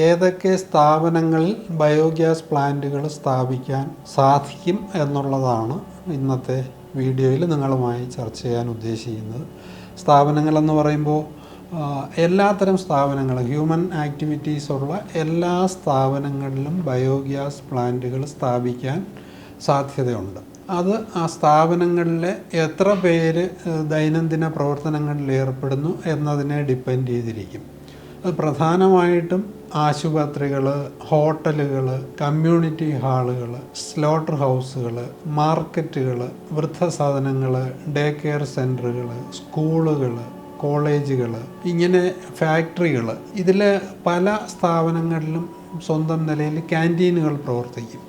ഏതൊക്കെ സ്ഥാപനങ്ങളിൽ ബയോഗ്യാസ് പ്ലാന്റുകൾ സ്ഥാപിക്കാൻ സാധിക്കും എന്നുള്ളതാണ് ഇന്നത്തെ വീഡിയോയിൽ നിങ്ങളുമായി ചർച്ച ചെയ്യാൻ ഉദ്ദേശിക്കുന്നത്. സ്ഥാപനങ്ങളെന്ന് പറയുമ്പോൾ എല്ലാത്തരം സ്ഥാപനങ്ങളും ഹ്യൂമൻ ആക്ടിവിറ്റീസ് ഉള്ള എല്ലാ സ്ഥാപനങ്ങളിലും ബയോഗ്യാസ് പ്ലാന്റുകൾ സ്ഥാപിക്കാൻ സാധ്യതയുണ്ട്. അത് ആ സ്ഥാപനങ്ങളിലെ എത്ര പേര് ദൈനംദിന പ്രവർത്തനങ്ങളിൽ ഏർപ്പെടുന്നു എന്നതിനെ ഡിപ്പെൻഡ് ചെയ്തിരിക്കും. അത് പ്രധാനമായിട്ടും ആശുപത്രികൾ ഹോട്ടലുകൾ കമ്മ്യൂണിറ്റി ഹാളുകൾ സ്ലോട്ടർ ഹൗസുകൾ മാർക്കറ്റുകൾ വൃദ്ധസാധനങ്ങൾ ഡേ കെയർ സെന്ററുകൾ സ്കൂളുകൾ കോളേജുകൾ ഇങ്ങനെ ഫാക്ടറികൾ ഇതിൽ പല സ്ഥാപനങ്ങളിലും സ്വന്തം നിലയിൽ ക്യാന്റീനുകൾ പ്രവർത്തിക്കും.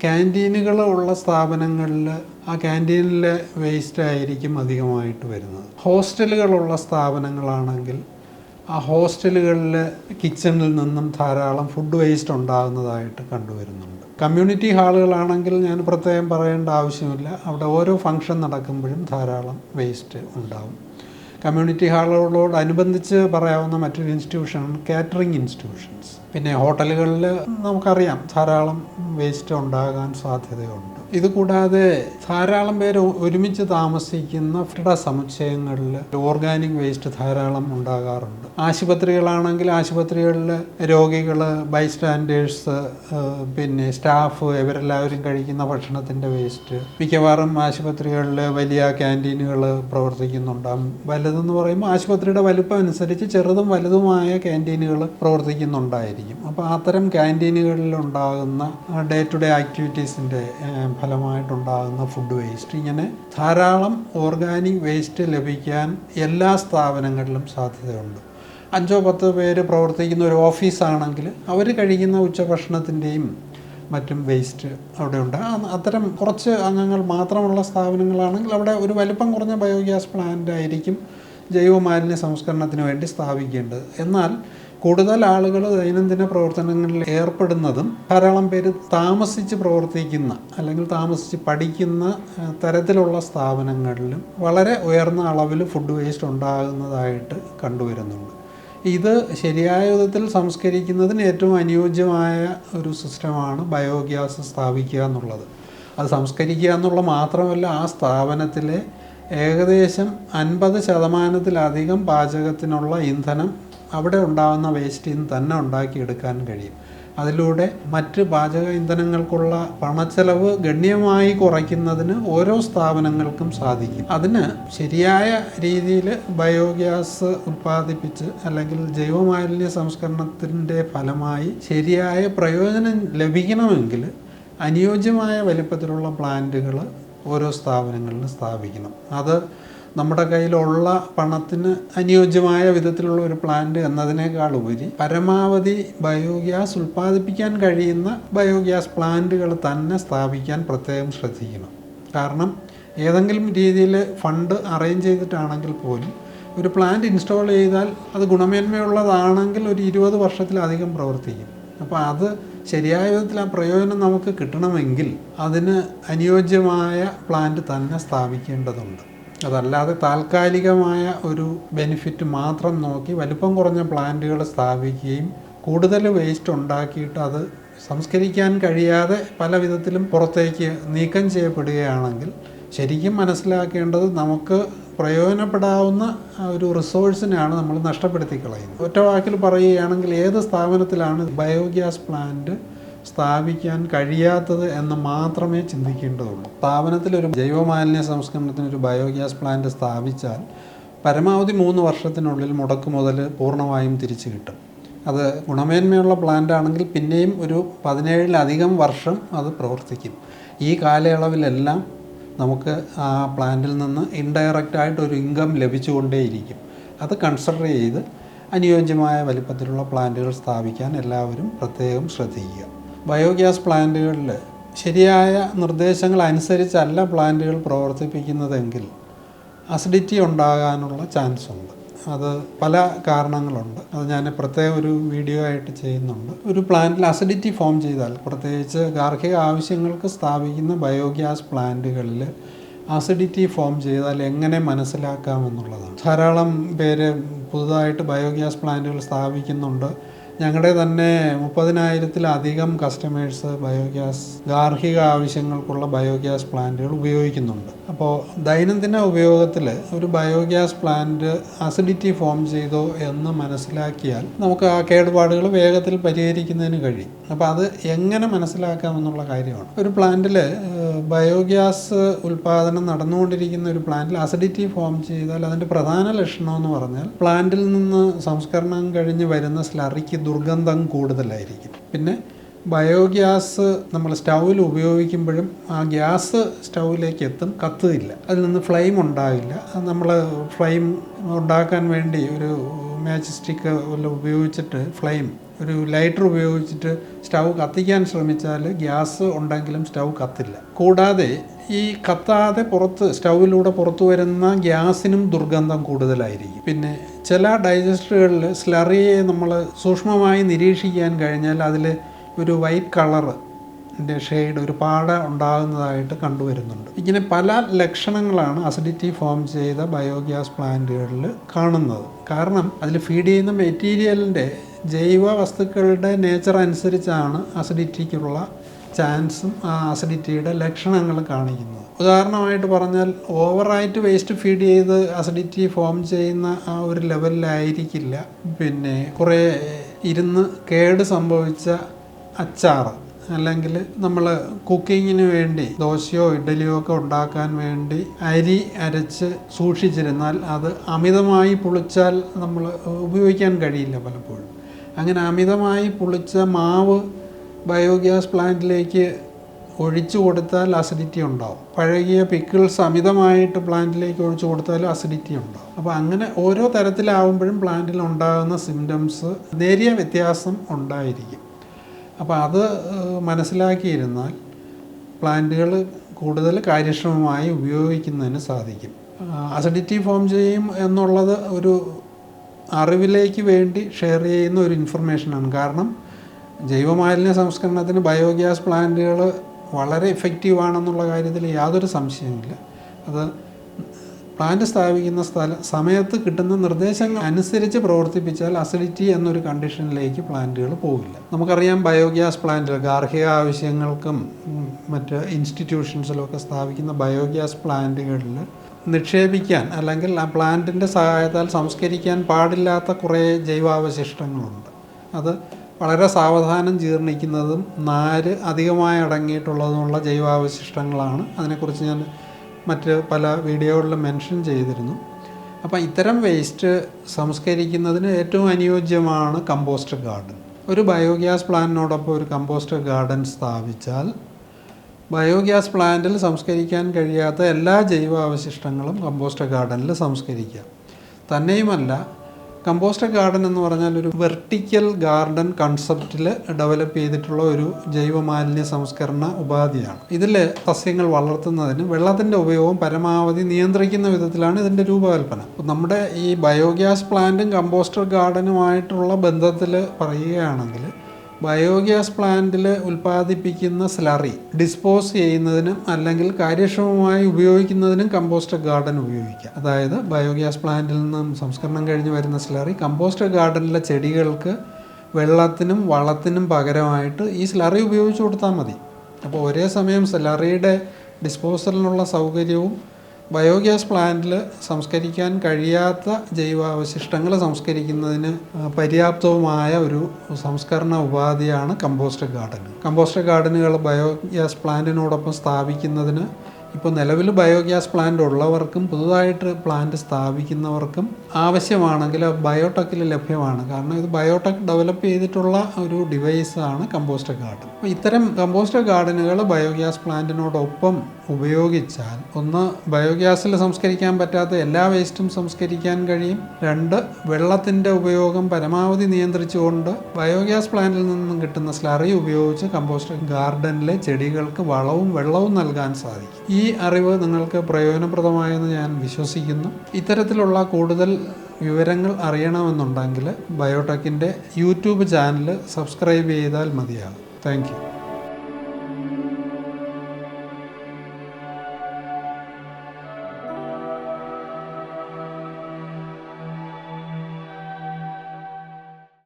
ക്യാന്റീനുകൾ ഉള്ള സ്ഥാപനങ്ങളിൽ ആ ക്യാന്റീനിലെ വേസ്റ്റ് ആയിരിക്കും അധികമായിട്ട് വരുന്നത്. ഹോസ്റ്റലുകളുള്ള സ്ഥാപനങ്ങളാണെങ്കിൽ ആ ഹോസ്റ്റലുകളിൽ കിച്ചണിൽ നിന്നും ധാരാളം ഫുഡ് വേസ്റ്റ് ഉണ്ടാകുന്നതായിട്ട് കണ്ടുവരുന്നുണ്ട്. കമ്മ്യൂണിറ്റി ഹാളുകളാണെങ്കിൽ ഞാൻ പ്രത്യേകം പറയേണ്ട ആവശ്യമില്ല. അവിടെ ഓരോ ഫംഗ്ഷൻ നടക്കുമ്പോഴും ധാരാളം വേസ്റ്റ് ഉണ്ടാകും കമ്മ്യൂണിറ്റി ഹാളുകളോടനുബന്ധിച്ച് പറയാവുന്ന മറ്റൊരു ഇൻസ്റ്റിറ്റ്യൂഷനാണ് കാറ്ററിംഗ് ഇൻസ്റ്റിറ്റ്യൂഷൻസ് പിന്നെ ഹോട്ടലുകളിൽ നമുക്കറിയാം ധാരാളം വേസ്റ്റ് ഉണ്ടാകാൻ സാധ്യതയുണ്ട്. ഇത് കൂടാതെ ധാരാളം പേര് ഒരുമിച്ച് താമസിക്കുന്ന കെട്ടിട സമുച്ചയങ്ങളിൽ ഓർഗാനിക് വേസ്റ്റ് ധാരാളം ഉണ്ടാകാറുണ്ട്. ആശുപത്രികളാണെങ്കിൽ ആശുപത്രികളിൽ രോഗികൾ ബൈസ്റ്റാൻഡേഴ്സ് പിന്നെ സ്റ്റാഫ് ഇവരെല്ലാവരും കഴിക്കുന്ന ഭക്ഷണത്തിന്റെ വേസ്റ്റ് മിക്കവാറും ആശുപത്രികളിൽ വലിയ ക്യാന്റീനുകൾ പ്രവർത്തിക്കുന്നുണ്ടാകും വലുതെന്ന് പറയുമ്പോൾ ആശുപത്രിയുടെ വലുപ്പം അനുസരിച്ച് ചെറുതും വലുതുമായ ക്യാന്റീനുകൾ പ്രവർത്തിക്കുന്നുണ്ടായിരിക്കും. അപ്പോൾ അത്തരം ക്യാന്റീനുകളിൽ ഉണ്ടാകുന്ന ഡേ ടു ഡേ ആക്ടിവിറ്റീസിന്റെ ഫലമായിട്ടുണ്ടാകുന്ന ഫുഡ് വേസ്റ്റ് ഇങ്ങനെ ധാരാളം ഓർഗാനിക് വേസ്റ്റ് ലഭിക്കാൻ എല്ലാ സ്ഥാപനങ്ങളിലും സാധ്യതയുണ്ട്. അഞ്ചോ പത്തോ പേര് പ്രവർത്തിക്കുന്ന ഒരു ഓഫീസാണെങ്കിൽ അവർ കഴിക്കുന്ന ഉച്ചഭക്ഷണത്തിന്റെയും മറ്റും വേസ്റ്റ് അവിടെ ഉണ്ട് അത്തരം കുറച്ച് അംഗങ്ങൾ മാത്രമുള്ള സ്ഥാപനങ്ങളാണെങ്കിൽ അവിടെ ഒരു വലിപ്പം കുറഞ്ഞ ബയോഗ്യാസ് പ്ലാന്റ് ആയിരിക്കും ജൈവമാലിന്യ സംസ്കരണത്തിന് വേണ്ടി സ്ഥാപിക്കേണ്ടത്. എന്നാൽ കൂടുതൽ ആളുകൾ ദൈനംദിന പ്രവർത്തനങ്ങളിൽ ഏർപ്പെടുന്നതും ധാരാളം പേര് താമസിച്ച് പ്രവർത്തിക്കുന്ന അല്ലെങ്കിൽ താമസിച്ച് പഠിക്കുന്ന തരത്തിലുള്ള സ്ഥാപനങ്ങളിലും വളരെ ഉയർന്ന അളവിൽ ഫുഡ് വേസ്റ്റ് ഉണ്ടാകുന്നതായിട്ട് കണ്ടുവരുന്നുണ്ട്. ഇത് ശരിയായ വിധത്തിൽ സംസ്കരിക്കുന്നതിന് ഏറ്റവും അനുയോജ്യമായ ഒരു സിസ്റ്റമാണ് ബയോഗ്യാസ് സ്ഥാപിക്കുക എന്നുള്ളത്. അത് സംസ്കരിക്കുക എന്നുള്ള മാത്രമല്ല ആ സ്ഥാപനത്തിലെ ഏകദേശം അൻപത് ശതമാനത്തിലധികം പാചകത്തിനുള്ള ഇന്ധനം അവിടെ ഉണ്ടാകുന്ന വേസ്റ്റിൽ നിന്ന് തന്നെ ഉണ്ടാക്കിയെടുക്കാൻ കഴിയും. അതിലൂടെ മറ്റ് പാചക ഇന്ധനങ്ങൾക്കുള്ള പണച്ചെലവ് ഗണ്യമായി കുറയ്ക്കുന്നതിന് ഓരോ സ്ഥാപനങ്ങൾക്കും സാധിക്കും. അതിന് ശരിയായ രീതിയിൽ ബയോഗ്യാസ് ഉൽപ്പാദിപ്പിച്ച് അല്ലെങ്കിൽ ജൈവമാലിന്യ സംസ്കരണത്തിന്റെ ഫലമായി ശരിയായ പ്രയോജനം ലഭിക്കണമെങ്കിൽ അനുയോജ്യമായ വലിപ്പത്തിലുള്ള പ്ലാന്റുകൾ ഓരോ സ്ഥാപനങ്ങളിലും സ്ഥാപിക്കണം. അത് നമ്മുടെ കയ്യിലുള്ള പണത്തിന് അനുയോജ്യമായ വിധത്തിലുള്ള ഒരു പ്ലാന്റ് എന്നതിനേക്കാൾ ഉപരി പരമാവധി ബയോഗ്യാസ് ഉൽപ്പാദിപ്പിക്കാൻ കഴിയുന്ന ബയോഗ്യാസ് പ്ലാന്റുകൾ തന്നെ സ്ഥാപിക്കാൻ പ്രത്യേകം ശ്രദ്ധിക്കണം. കാരണം ഏതെങ്കിലും രീതിയിൽ ഫണ്ട് അറേഞ്ച് ചെയ്തിട്ടാണെങ്കിൽ പോലും ഒരു പ്ലാന്റ് ഇൻസ്റ്റാൾ ചെയ്താൽ അത് ഗുണമേന്മയുള്ളതാണെങ്കിൽ ഒരു ഇരുപത് വർഷത്തിലധികം പ്രവർത്തിക്കും. അപ്പോൾ അത് ശരിയായ വിധത്തിൽ ആ പ്രയോജനം നമുക്ക് കിട്ടണമെങ്കിൽ അതിന് അനുയോജ്യമായ പ്ലാന്റ് തന്നെ സ്ഥാപിക്കേണ്ടതുണ്ട്. അതല്ലാതെ താൽക്കാലികമായ ഒരു ബെനിഫിറ്റ് മാത്രം നോക്കി വലിപ്പം കുറഞ്ഞ പ്ലാന്റുകൾ സ്ഥാപിക്കുകയും കൂടുതൽ വേസ്റ്റ് ഉണ്ടാക്കിയിട്ട് അത് സംസ്കരിക്കാൻ കഴിയാതെ പല വിധത്തിലും പുറത്തേക്ക് നീക്കം ചെയ്യപ്പെടുകയാണെങ്കിൽ ശരിക്കും മനസ്സിലാക്കേണ്ടത് നമുക്ക് പ്രയോജനപ്പെടാവുന്ന ഒരു റിസോഴ്സിനെയാണ് നമ്മൾ നഷ്ടപ്പെടുത്തി കളയുന്നത് ഒറ്റ വാക്കിൽ പറയുകയാണെങ്കിൽ ഏത് സ്ഥാപനത്തിലാണ് ബയോഗ്യാസ് പ്ലാന്റ് സ്ഥാപിക്കാൻ കഴിയാത്തത് എന്ന് മാത്രമേ ചിന്തിക്കേണ്ടതുള്ളൂ. സ്ഥാപനത്തിലൊരു ജൈവമാലിന്യ സംസ്കരണത്തിന് ഒരു ബയോഗ്യാസ് പ്ലാന്റ് സ്ഥാപിച്ചാൽ പരമാവധി മൂന്ന് വർഷത്തിനുള്ളിൽ മുടക്ക് മുതൽ പൂർണമായും തിരിച്ചു കിട്ടും. അത് ഗുണമേന്മയുള്ള പ്ലാന്റ് ആണെങ്കിൽ പിന്നെയും ഒരു പതിനേഴിലധികം വർഷം അത് പ്രവർത്തിക്കും. ഈ കാലയളവിലെല്ലാം നമുക്ക് ആ പ്ലാന്റിൽ നിന്ന് ഇൻഡയറക്റ്റായിട്ട് ഒരു ഇൻകം ലഭിച്ചുകൊണ്ടേയിരിക്കും. അത് കൺസിഡർ ചെയ്ത് അനുയോജ്യമായ വലിപ്പത്തിലുള്ള പ്ലാന്റുകൾ സ്ഥാപിക്കാൻ എല്ലാവരും പ്രത്യേകം ശ്രദ്ധിക്കുക. ബയോഗ്യാസ് പ്ലാന്റുകളിൽ ശരിയായ നിർദ്ദേശങ്ങൾ അനുസരിച്ചല്ല പ്ലാന്റുകൾ പ്രവർത്തിപ്പിക്കുന്നതെങ്കിൽ അസിഡിറ്റി ഉണ്ടാകാനുള്ള ചാൻസ് ഉണ്ട് അത് പല കാരണങ്ങളുണ്ട്. അത് ഞാൻ പ്രത്യേക ഒരു വീഡിയോ ആയിട്ട് ചെയ്യുന്നുണ്ട്. ഒരു പ്ലാന്റിൽ അസിഡിറ്റി ഫോം ചെയ്താൽ പ്രത്യേകിച്ച് ഗാർഹിക ആവശ്യങ്ങൾക്ക് സ്ഥാപിക്കുന്ന ബയോഗ്യാസ് പ്ലാന്റുകളിൽ അസിഡിറ്റി ഫോം ചെയ്താൽ എങ്ങനെ മനസ്സിലാക്കാമെന്നുള്ളതാണ്. ധാരാളം പേര് പുതുതായിട്ട് ബയോഗ്യാസ് പ്ലാന്റുകൾ സ്ഥാപിക്കുന്നുണ്ട്. ഞങ്ങളുടെ തന്നെ മുപ്പതിനായിരത്തിലധികം കസ്റ്റമേഴ്സ് ബയോഗ്യാസ് ഗാർഹിക ആവശ്യങ്ങൾക്കുള്ള ബയോഗ്യാസ് പ്ലാന്റുകൾ ഉപയോഗിക്കുന്നുണ്ട്. അപ്പോൾ ദൈനംദിന ഉപയോഗത്തിൽ ഒരു ബയോഗ്യാസ് പ്ലാന്റ് അസിഡിറ്റി ഫോം ചെയ്തോ എന്ന് മനസ്സിലാക്കിയാൽ നമുക്ക് ആ കേടുപാടുകൾ വേഗത്തിൽ പരിഹരിക്കുന്നതിന് കഴിയും. അപ്പോൾ അത് എങ്ങനെ മനസ്സിലാക്കാം എന്നുള്ള കാര്യമാണ്. ഒരു പ്ലാന്റിൽ ബയോഗ്യാസ് ഉൽപ്പാദനം നടന്നുകൊണ്ടിരിക്കുന്ന ഒരു പ്ലാന്റിൽ അസിഡിറ്റി ഫോം ചെയ്താൽ അതിന്റെ പ്രധാന ലക്ഷണം എന്ന് പറഞ്ഞാൽ പ്ലാന്റിൽ നിന്ന് സംസ്കരണം കഴിഞ്ഞ് വരുന്ന സ്ലറിക്ക് ദുർഗന്ധം കൂടുതലായിരിക്കും. പിന്നെ ബയോഗ്യാസ് നമ്മൾ സ്റ്റൗവിൽ ഉപയോഗിക്കുമ്പോഴും ആ ഗ്യാസ് സ്റ്റൗവിലേക്ക് എത്തും കത്തുകയില്ല. അതിൽ നിന്ന് ഫ്ലെയിം ഉണ്ടാകില്ല. നമ്മൾ ഫ്ലെയിം ഉണ്ടാക്കാൻ വേണ്ടി ഒരു മാച്ച് സ്റ്റിക്ക് വല്ല ഉപയോഗിച്ചിട്ട് ഫ്ലെയിം ഒരു ലൈറ്റർ ഉപയോഗിച്ചിട്ട് സ്റ്റൗ കത്തിക്കാൻ ശ്രമിച്ചാൽ ഗ്യാസ് ഉണ്ടെങ്കിലും സ്റ്റൗ കത്തില്ല. കൂടാതെ ഈ കത്താതെ പുറത്ത് സ്റ്റൗവിലൂടെ പുറത്തു വരുന്ന ഗ്യാസിനും ദുർഗന്ധം കൂടുതലായിരിക്കും. പിന്നെ ചില ഡൈജസ്റ്ററുകളിൽ സ്ലറിയെ നമ്മൾ സൂക്ഷ്മമായി നിരീക്ഷിക്കാൻ കഴിഞ്ഞാൽ അതിൽ ഒരു വൈറ്റ് കളറ് ഷെയ്ഡ് ഒരു പാട ഉണ്ടാകുന്നതായിട്ട് കണ്ടുവരുന്നുണ്ട്. ഇങ്ങനെ പല ലക്ഷണങ്ങളാണ് അസിഡിറ്റി ഫോം ചെയ്ത ബയോഗ്യാസ് പ്ലാന്റുകളിൽ കാണുന്നത്. കാരണം അതിൽ ഫീഡ് ചെയ്യുന്ന മെറ്റീരിയലിന്റെ ജൈവ വസ്തുക്കളുടെ നേച്ചർ അനുസരിച്ചാണ് അസിഡിറ്റിക്കുള്ള ചാൻസും ആ അസിഡിറ്റിയുടെ ലക്ഷണങ്ങൾ കാണിക്കുന്നത്. ഉദാഹരണമായിട്ട് പറഞ്ഞാൽ ഓവറായിട്ട് വേസ്റ്റ് ഫീഡ് ചെയ്ത് അസിഡിറ്റി ഫോം ചെയ്യുന്ന ആ ഒരു ലെവലിലായിരിക്കില്ല പിന്നെ കുറേ ഇരുന്ന് കേട് സംഭവിച്ച അച്ചാർ അല്ലെങ്കിൽ നമ്മൾ കുക്കിങ്ങിന് വേണ്ടി ദോശയോ ഇഡലിയോ ഒക്കെ ഉണ്ടാക്കാൻ വേണ്ടി അരി അരച്ച് സൂക്ഷിച്ചിരുന്നാൽ അത് അമിതമായി പുളിച്ചാൽ നമ്മൾ ഉപയോഗിക്കാൻ കഴിയില്ല പലപ്പോഴും. അങ്ങനെ അമിതമായി പുളിച്ച മാവ് ബയോഗ്യാസ് പ്ലാന്റിലേക്ക് ഒഴിച്ചു കൊടുത്താൽ അസിഡിറ്റി ഉണ്ടാവും. പഴകിയ പിക്കിൾസ് അമിതമായിട്ട് പ്ലാന്റിലേക്ക് ഒഴിച്ചു കൊടുത്താലും അസിഡിറ്റി ഉണ്ടാവും. അപ്പോൾ അങ്ങനെ ഓരോ തരത്തിലാവുമ്പോഴും പ്ലാന്റിൽ ഉണ്ടാകുന്ന സിംറ്റംസ് നേരിയ വ്യത്യാസം ഉണ്ടായിരിക്കും. അപ്പോൾ അത് മനസ്സിലാക്കിയിരുന്നാൽ പ്ലാന്റുകൾ കൂടുതൽ കാര്യക്ഷമമായി ഉപയോഗിക്കുന്നതിന് സാധിക്കും. അസിഡിറ്റി ഫോം ചെയ്യും എന്നുള്ളത് ഒരു അറിവിലേക്ക് വേണ്ടി ഷെയർ ചെയ്യുന്ന ഒരു ഇൻഫർമേഷനാണ് കാരണം ജൈവമാലിന്യ സംസ്കരണത്തിന് ബയോഗ്യാസ് പ്ലാന്റുകൾ വളരെ ഇഫക്റ്റീവ് ആണെന്നുള്ള കാര്യത്തിൽ യാതൊരു സംശയമില്ല അത് പ്ലാന്റ് സ്ഥാപിക്കുന്ന സ്ഥല സമയത്ത് കിട്ടുന്ന നിർദ്ദേശങ്ങൾ അനുസരിച്ച് പ്രവർത്തിപ്പിച്ചാൽ അസിഡിറ്റി എന്നൊരു കണ്ടീഷനിലേക്ക് പ്ലാന്റുകൾ പോകില്ല നമുക്കറിയാം ബയോഗ്യാസ് പ്ലാന്റുകൾ ഗാർഹിക ആവശ്യങ്ങൾക്കും മറ്റ് ഇൻസ്റ്റിറ്റ്യൂഷൻസിലൊക്കെ സ്ഥാപിക്കുന്ന ബയോഗ്യാസ് പ്ലാന്റുകളിൽ നിക്ഷേപിക്കാൻ അല്ലെങ്കിൽ ആ പ്ലാന്റിന്റെ സഹായത്താൽ സംസ്കരിക്കാൻ പാടില്ലാത്ത കുറേ ജൈവാവശിഷ്ടങ്ങളുണ്ട്. അത് വളരെ സാവധാനം ജീർണിക്കുന്നതും നാര് അധികമായി അടങ്ങിയിട്ടുള്ളതുമുള്ള ജൈവാവശിഷ്ടങ്ങളാണ്. അതിനെക്കുറിച്ച് ഞാൻ മറ്റ് പല വീഡിയോകളിലും മെൻഷൻ ചെയ്തിരുന്നു. അപ്പം ഇത്തരം വേസ്റ്റ് സംസ്കരിക്കുന്നതിന് ഏറ്റവും അനുയോജ്യമാണ് കമ്പോസ്റ്റ് ഗാർഡൻ. ഒരു ബയോഗ്യാസ് പ്ലാന്റിനോടൊപ്പം ഒരു കമ്പോസ്റ്റ് ഗാർഡൻ സ്ഥാപിച്ചാൽ ബയോഗ്യാസ് പ്ലാന്റിൽ സംസ്കരിക്കാൻ കഴിയാത്ത എല്ലാ ജൈവ അവശിഷ്ടങ്ങളും കമ്പോസ്റ്റ് ഗാർഡനിൽ സംസ്കരിക്കാം. തന്നെയുമല്ല കമ്പോസ്റ്റ് ഗാർഡൻ എന്ന് പറഞ്ഞാൽ ഒരു വെർട്ടിക്കൽ ഗാർഡൻ കൺസെപ്റ്റിൽ ഡെവലപ്പ് ചെയ്തിട്ടുള്ള ഒരു ജൈവമാലിന്യ സംസ്കരണ ഉപാധിയാണ്. ഇതിൽ സസ്യങ്ങൾ വളർത്തുന്നതിന് വെള്ളത്തിന്റെ ഉപയോഗം പരമാവധി നിയന്ത്രിക്കുന്ന വിധത്തിലാണ് ഇതിന്റെ രൂപകൽപ്പന. നമ്മുടെ ഈ ബയോഗ്യാസ് പ്ലാന്റും കമ്പോസ്റ്റർ ഗാർഡനുമായിട്ടുള്ള ബന്ധത്തിൽ പറയുകയാണെങ്കിൽ ബയോഗ്യാസ് പ്ലാന്റിൽ ഉൽപ്പാദിപ്പിക്കുന്ന സ്ലറി ഡിസ്പോസ് ചെയ്യുന്നതിനും അല്ലെങ്കിൽ കാര്യക്ഷമമായി ഉപയോഗിക്കുന്നതിനും കമ്പോസ്റ്റ് ഗാർഡൻ ഉപയോഗിക്കാം. അതായത് ബയോഗ്യാസ് പ്ലാന്റിൽ നിന്നും സംസ്കരണം കഴിഞ്ഞ് വരുന്ന സ്ലറി കമ്പോസ്റ്റ് ഗാർഡനിലെ ചെടികൾക്ക് വെള്ളത്തിനും വളത്തിനും പകരമായിട്ട് ഈ സ്ലറി ഉപയോഗിച്ച് കൊടുത്താൽ മതി. അപ്പോൾ ഒരേ സമയം സ്ലറിയുടെ ഡിസ്പോസലിനുള്ള സൗകര്യവും ബയോഗ്യാസ് പ്ലാന്റിൽ സംസ്കരിക്കാൻ കഴിയാത്ത ജൈവാവശിഷ്ടങ്ങൾ സംസ്കരിക്കുന്നതിന് പര്യാപ്തവുമായ ഒരു സംസ്കരണ ഉപാധിയാണ് കമ്പോസ്റ്റ് ഗാർഡൻ. കമ്പോസ്റ്റ് ഗാർഡനുകൾ ബയോഗ്യാസ് പ്ലാന്റിനോടൊപ്പം സ്ഥാപിക്കുന്നതിന് ഇപ്പോൾ നിലവിൽ ബയോഗ്യാസ് പ്ലാന്റ് ഉള്ളവർക്കും പുതുതായിട്ട് പ്ലാന്റ് സ്ഥാപിക്കുന്നവർക്കും ആവശ്യമാണെങ്കിൽ ബയോടെക്കിൽ ലഭ്യമാണ്. കാരണം ഇത് ബയോടെക് ഡെവലപ്പ് ചെയ്തിട്ടുള്ള ഒരു ഡിവൈസാണ് കമ്പോസ്റ്റ് ഗാർഡൻ. അപ്പോൾ ഇത്തരം കമ്പോസ്റ്റ് ഗാർഡനുകൾ ബയോഗ്യാസ് പ്ലാന്റിനോടൊപ്പം ഉപയോഗിച്ചാൽ ഒന്ന് ബയോഗ്യാസിൽ സംസ്കരിക്കാൻ പറ്റാത്ത എല്ലാ വേസ്റ്റും സംസ്കരിക്കാൻ കഴിയും. രണ്ട് വെള്ളത്തിന്റെ ഉപയോഗം പരമാവധി നിയന്ത്രിച്ചുകൊണ്ട് ബയോഗ്യാസ് പ്ലാന്റിൽ നിന്നും കിട്ടുന്ന സ്ലറി ഉപയോഗിച്ച് കമ്പോസ്റ്റ് ഗാർഡനിലെ ചെടികൾക്ക് വളവും വെള്ളവും നൽകാൻ സാധിക്കും. ഈ അറിവ് നിങ്ങൾക്ക് പ്രയോജനപ്രദമായെന്ന് ഞാൻ വിശ്വസിക്കുന്നു. ഇത്തരത്തിലുള്ള കൂടുതൽ വിവരങ്ങൾ അറിയണമെന്നുണ്ടെങ്കിൽ ബയോടെക്കിന്റെ യൂട്യൂബ് ചാനൽ സബ്സ്ക്രൈബ് ചെയ്താൽ മതിയാകും. താങ്ക്